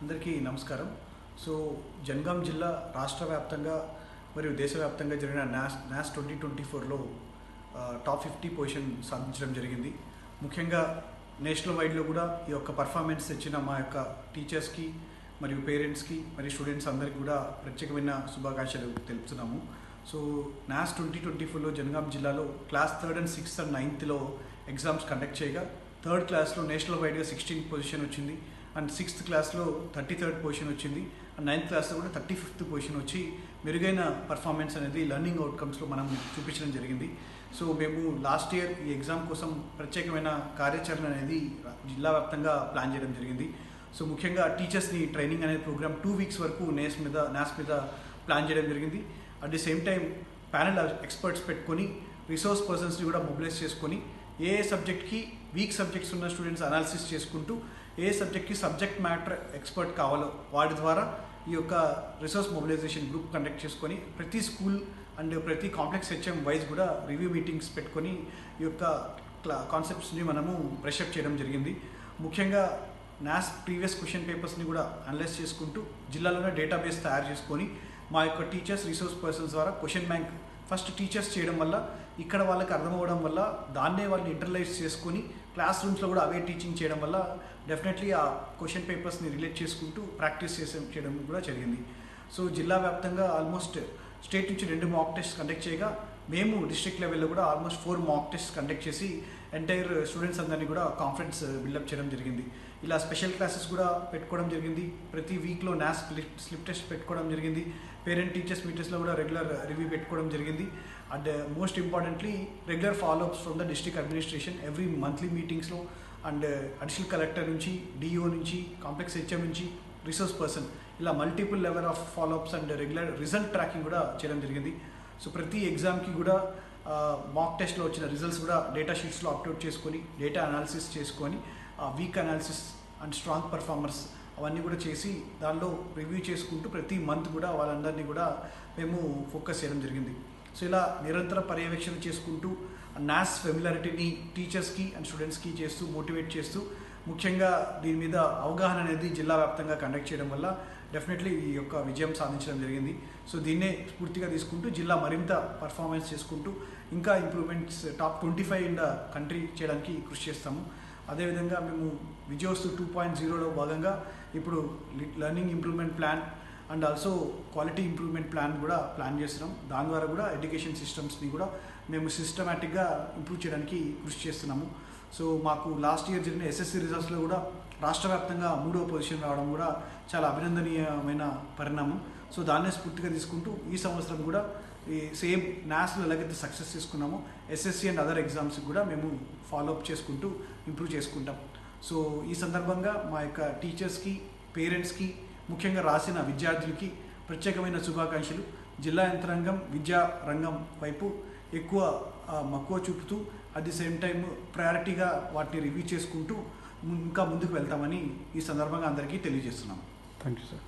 అందరికీ నమస్కారం. సో జనగాం జిల్లా రాష్ట్ర వ్యాప్తంగా మరియు దేశవ్యాప్తంగా జరిగిన నాస్ నాస్ ట్వంటీ ట్వంటీ ఫోర్లో టాప్ ఫిఫ్టీ పొజిషన్ సాధించడం జరిగింది. ముఖ్యంగా నేషనల్ వైడ్లో కూడా ఈ యొక్క పర్ఫార్మెన్స్ తెచ్చిన మా యొక్క టీచర్స్కి మరియు పేరెంట్స్కి మరియు స్టూడెంట్స్ అందరికీ కూడా ప్రత్యేకమైన శుభాకాంక్షలు తెలుపుతున్నాము. సో నాస్ ట్వంటీ ట్వంటీ ఫోర్లో జనగాం జిల్లాలో class third and sixth and నైన్త్లో exams conduct చేయగా థర్డ్ క్లాస్లో నేషనల్ వైడ్గా సిక్స్టీన్ పొజిషన్ వచ్చింది. అండ్ సిక్స్త్ క్లాస్లో థర్టీ థర్డ్ పొజిషన్ వచ్చింది. అండ్ నైన్త్ క్లాస్లో కూడా థర్టీ ఫిఫ్త్ పొజిషన్ వచ్చి మెరుగైన పర్ఫార్మెన్స్ అనేది లర్నింగ్ అవుట్కమ్స్లో మనం చూపించడం జరిగింది. సో మేము లాస్ట్ ఇయర్ ఈ ఎగ్జామ్ కోసం ప్రత్యేకమైన కార్యాచరణ అనేది జిల్లా వ్యాప్తంగా ప్లాన్ చేయడం జరిగింది. సో ముఖ్యంగా టీచర్స్ని ట్రైనింగ్ అనే ప్రోగ్రామ్ టూ వీక్స్ వరకు నేస్ మీద నాస్ మీద ప్లాన్ చేయడం జరిగింది. At the same time panel experts పెట్టుకొని రిసోర్స్ పర్సన్స్ని కూడా మొబిలైజ్ చేసుకొని ఏ ఏ సబ్జెక్ట్కి వీక్ సబ్జెక్ట్స్ ఉన్న స్టూడెంట్స్ అనాలిసిస్ చేసుకుంటూ ఏ సబ్జెక్ట్కి సబ్జెక్ట్ మ్యాటర్ ఎక్స్పర్ట్ కావాలో వాటి ద్వారా ఈ యొక్క రిసోర్స్ మొబిలైజేషన్ గ్రూప్ కండక్ట్ చేసుకొని ప్రతి స్కూల్ అండ్ ప్రతి కాంప్లెక్స్ హెచ్ఎం వైజ్ కూడా రివ్యూ మీటింగ్స్ పెట్టుకొని ఈ యొక్క క్లా కాన్సెప్ట్స్ని మనము బ్రషప్ చేయడం జరిగింది. ముఖ్యంగా నాస్ ప్రీవియస్ క్వశ్చన్ పేపర్స్ని కూడా అనలైజ్ చేసుకుంటూ జిల్లాలోనే డేటాబేస్ తయారు చేసుకొని మా యొక్క టీచర్స్ రిసోర్స్ పర్సన్స్ ద్వారా క్వశ్చన్ బ్యాంక్ ఫస్ట్ టీచర్స్ చేయడం వల్ల ఇక్కడ వాళ్ళకి అర్థమవడం వల్ల దాన్నే వాళ్ళని ఇంటర్లైజ్ చేసుకొని క్లాస్ రూమ్స్లో కూడా అవే టీచింగ్ చేయడం వల్ల డెఫినెట్లీ ఆ క్వశ్చన్ పేపర్స్ని రిలేట్ చేసుకుంటూ ప్రాక్టీస్ చేసే చేయడం కూడా జరిగింది. సో జిల్లా వ్యాప్తంగా ఆల్మోస్ట్ స్టేట్ నుంచి రెండు మాక్ టెస్ట్ కండక్ట్ చేయగా మేము డిస్ట్రిక్ట్ లెవెల్లో కూడా almost four mock test conduct చేసి ఎంటైర్ స్టూడెంట్స్ అందరినీ కూడా కాన్ఫిడెన్స్ బిల్డప్ uh, చేయడం జరిగింది. ఇలా స్పెషల్ క్లాసెస్ కూడా పెట్టుకోవడం జరిగింది. ప్రతి వీక్లో నాస్ స్లిప్ స్లిప్ టెస్ట్ పెట్టుకోవడం జరిగింది. పేరెంట్ టీచర్స్ మీటర్స్లో కూడా రెగ్యులర్ రివ్యూ uh, పెట్టుకోవడం జరిగింది. And most importantly regular followups from the district administration every monthly మీటింగ్స్లో అండ్ అడిషనల్ కలెక్టర్ నుంచి డిఓ నుంచి కాంప్లెక్స్ హెచ్ఎం నుంచి రిసోర్స్ పర్సన్ ఇలా multiple level of followups and regular result tracking కూడా చేయడం జరిగింది. సో ప్రతి ఎగ్జామ్కి కూడా మాక్ టెస్ట్లో వచ్చిన రిజల్ట్స్ కూడా డేటా షీట్స్లో అప్లోడ్ చేసుకొని డేటా అనాలిసిస్ చేసుకొని weak analysis and strong performers అవన్నీ కూడా చేసి దానిలో రివ్యూ చేసుకుంటూ ప్రతి మంత్ కూడా వాళ్ళందరినీ కూడా మేము ఫోకస్ చేయడం జరిగింది. సో ఇలా నిరంతర పర్యవేక్షణ చేసుకుంటూ నాస్ ఫెమిలారిటీని టీచర్స్కి అండ్ స్టూడెంట్స్కి చేస్తూ మోటివేట్ చేస్తూ ముఖ్యంగా దీని మీద అవగాహన అనేది జిల్లా వ్యాప్తంగా కండక్ట్ చేయడం వల్ల డెఫినెట్లీ ఈ యొక్క విజయం సాధించడం జరిగింది. సో దీన్నే స్ఫూర్తిగా తీసుకుంటూ జిల్లా మరింత పర్ఫార్మెన్స్ చేసుకుంటూ ఇంకా improvements top twenty five in the country చేయడానికి కృషి చేస్తాము. అదేవిధంగా మేము విజయోస్తు టూ పాయింట్ జీరోలో భాగంగా ఇప్పుడు learning improvement plan and also quality improvement plan కూడా ప్లాన్ చేస్తున్నాం. దాని ద్వారా కూడా ఎడ్యుకేషన్ సిస్టమ్స్ని కూడా మేము సిస్టమేటిక్గా ఇంప్రూవ్ చేయడానికి కృషి చేస్తున్నాము. సో మాకు లాస్ట్ ఇయర్ జరిగిన ఎస్ఎస్సి రిజల్ట్స్లో కూడా రాష్ట్ర వ్యాప్తంగా మూడో పొజిషన్ రావడం కూడా చాలా అభినందనీయమైన పరిణామం. సో దాన్నే స్ఫూర్తిగా తీసుకుంటూ ఈ సంవత్సరం కూడా ఈ సేమ్ నాస్లో ఎలాగైతే సక్సెస్ తీసుకున్నామో. ఎస్ఎస్సి అండ్ అదర్ ఎగ్జామ్స్కి కూడా మేము ఫాలోఅప్ చేసుకుంటూ ఇంప్రూవ్ చేసుకుంటాం. సో ఈ సందర్భంగా మా యొక్క టీచర్స్కి పేరెంట్స్కి ముఖ్యంగా రాసిన విద్యార్థులకి ప్రత్యేకమైన శుభాకాంక్షలు. జిల్లా యంత్రాంగం విద్యా రంగం వైపు ఎక్కువ మక్కువ చూపుతూ అట్ ది సేమ్ టైం ప్రయారిటీగా వాటిని రివ్యూ చేసుకుంటూ ఇంకా ముందుకు వెళ్తామని ఈ సందర్భంగా అందరికీ తెలియజేస్తున్నాం. Thank you sir